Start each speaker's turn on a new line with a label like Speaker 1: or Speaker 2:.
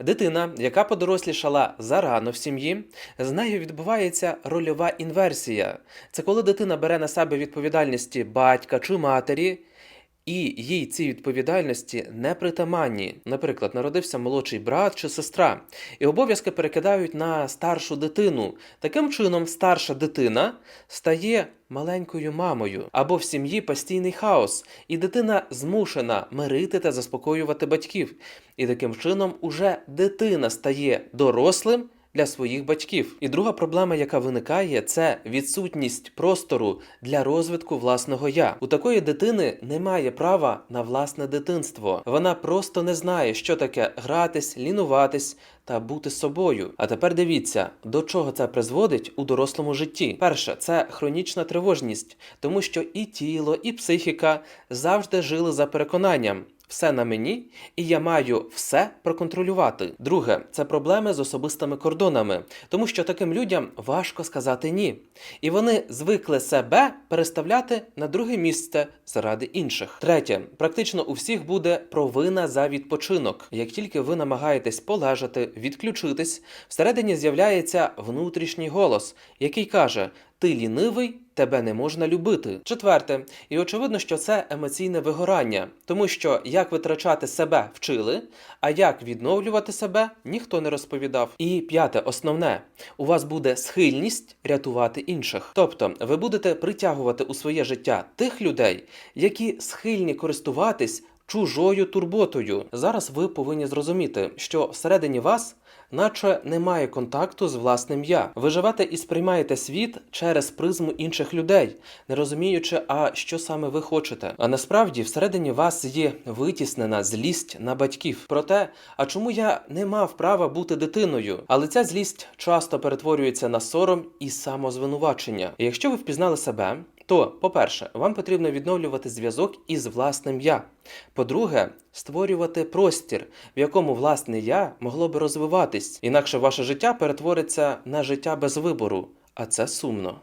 Speaker 1: Дитина, яка подорослішала зарано в сім'ї, з нею відбувається рольова інверсія. Це коли дитина бере на себе відповідальності батька чи матері, і їй ці відповідальності не притаманні. Наприклад, народився молодший брат чи сестра, і обов'язки перекидають на старшу дитину. Таким чином, старша дитина стає маленькою мамою, або в сім'ї постійний хаос, і дитина змушена мирити та заспокоювати батьків. І таким чином уже дитина стає дорослим. Для своїх батьків. І друга проблема, яка виникає, це відсутність простору для розвитку власного я. У такої дитини немає права на власне дитинство. Вона просто не знає, що таке гратись, лінуватись та бути собою. А тепер дивіться, до чого це призводить у дорослому житті. Перше, це хронічна тривожність, тому що і тіло, і психіка завжди жили за переконанням. Все на мені, і я маю все проконтролювати. Друге, це проблеми з особистими кордонами, тому що таким людям важко сказати ні. І вони звикли себе переставляти на друге місце заради інших. Третє, практично у всіх буде провина за відпочинок. Як тільки ви намагаєтесь полежати, відключитись, всередині з'являється внутрішній голос, який каже: ти лінивий, тебе не можна любити. Четверте, і очевидно, що це емоційне вигорання, тому що як витрачати себе вчили, а як відновлювати себе ніхто не розповідав. І п'яте, основне, у вас буде схильність рятувати інших. Тобто, ви будете притягувати у своє життя тих людей, які схильні користуватись чужою турботою. Зараз ви повинні зрозуміти, що всередині вас. Наче немає контакту з власним я. Ви живете і сприймаєте світ через призму інших людей, не розуміючи, а що саме ви хочете. А насправді всередині вас є витіснена злість на батьків про те, а чому я не мав права бути дитиною. Але ця злість часто перетворюється на сором і самозвинувачення. І якщо ви впізнали себе, то, по-перше, вам потрібно відновлювати зв'язок із власним я. По-друге, створювати простір, в якому власне я могло би розвиватись, інакше ваше життя перетвориться на життя без вибору, а це сумно.